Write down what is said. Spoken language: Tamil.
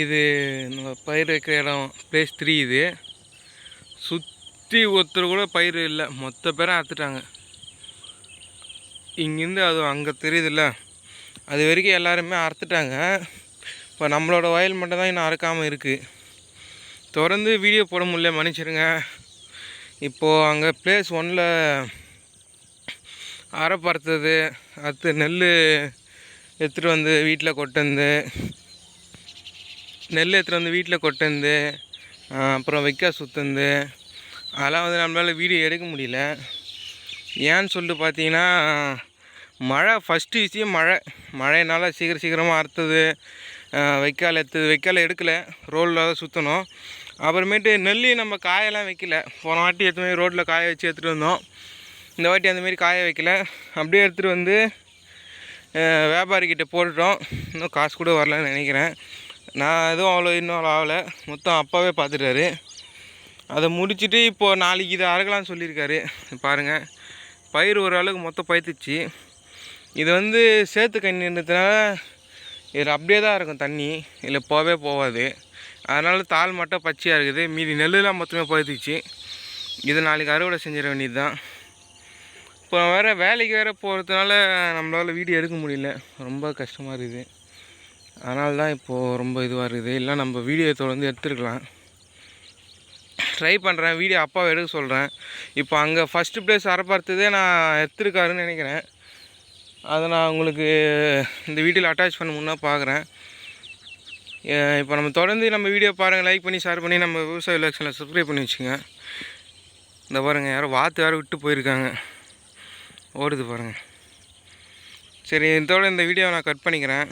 இது நம்ம பயிர் வைக்கிற இடம் பிளேஸ் த்ரீ இது. சுற்றி ஒருத்தர் கூட பயிர் இல்லை. மொத்த பேரும் அறுத்துட்டாங்க. இங்கேருந்து அது அங்கே தெரியுதுல்ல. அது வரைக்கும் எல்லாருமே அறுத்துட்டாங்க. இப்போ நம்மளோட வயல் மட்டும் தான் இன்னும் அறுக்காமல் இருக்குது தொடர்ந்து வீடியோ போட முடியல மன்னிச்சிருங்க இப்போது அங்கே பிளேஸ் ஒன்னில் அரை பறுத்தது. அடுத்து நெல் எடுத்துகிட்டு வந்து வீட்டில் கொட்டு வந்து நெல் எடுத்துகிட்டு வந்து வீட்டில் கொண்டு வந்து அப்புறம் வைக்க சுற்றுந்து அதெல்லாம் வந்து நம்மளால் வீடியோ எடுக்க முடியல. ஏன்னு சொல்லிட்டு பார்த்தீங்கன்னா மழை ஃபஸ்ட்டு விஷயம் மழை. மழைனால சீக்கிரம் சீக்கிரமாக அறுத்தது வைக்கால் எடுத்தது வைக்கால் எடுக்கலை ரோலில் தான் சுற்றணும் அப்புறமேட்டு நெல்லையும் நம்ம காயெல்லாம் வைக்கல. போன வாட்டி எடுத்துமே ரோட்டில் காய வச்சு எடுத்துகிட்டு வந்தோம். இந்த வாட்டி அந்தமாரி காய வைக்கல. அப்படியே எடுத்துகிட்டு வந்து வியாபாரிக்கிட்ட போட்டுட்டோம். இன்னும் காசு கூட வரலன்னு நினைக்கிறேன். நான் எதுவும் அவ்வளோ இன்னும் அவ்வளோ ஆகலை. மொத்தம் அப்பாவே பார்த்துட்டாரு. அதை முடிச்சுட்டு இப்போது நாளைக்கு இதை அறுக்கலாம்னு சொல்லியிருக்காரு. பாருங்கள் பயிர் ஓரளவுக்கு மொத்தம் பயிர்த்துச்சு இது வந்து சேத்து கண்ணின்றதுனால இதில் அப்படியே தான் இருக்கும் தண்ணி. இதில் போகவே போகாது. அதனால் தாள் மட்டும் பச்சையாக இருக்குது. மீதி நெல்லுலாம் மொத்தமே பயிர்த்துச்சு இது நாளைக்கு அறுவடை செஞ்சிட வேண்டியது தான் இப்போ வேறு வேலைக்கு வேறு போகிறதுனால நம்மளால் வீடியோ எடுக்க முடியல. ரொம்ப கஷ்டமாக இருக்குது. அதனால தான் இப்போது ரொம்ப இதுவாக இருக்குது. இல்லை நம்ம வீடியோ தொடர்ந்து எடுத்துருக்கலாம். ட்ரை பண்ணுறேன் வீடியோ அப்பாவை எடுக்க சொல்கிறேன் இப்போ அங்கே ஃபஸ்ட்டு ப்ளேஸ் அறப்பார்த்ததே நான் எடுத்துருக்காருன்னு நினைக்கிறேன். அதை நான் உங்களுக்கு இந்த வீடியோவில் அட்டாச் பண்ண முன்னே பார்க்குறேன் இப்போ நம்ம தொடர்ந்து நம்ம வீடியோ பாருங்கள் லைக் பண்ணி ஷேர் பண்ணி நம்ம விவசாய விலக்ஷனில் சப்ஸ்கிரைப் பண்ணி வச்சுங்க இந்த பாருங்கள் யாரோ வாத்து யாரோ விட்டு போயிருக்காங்க. ஓடுது பாருங்கள் சரி இதோட இந்த வீடியோவை நான் கட் பண்ணிக்கிறேன்.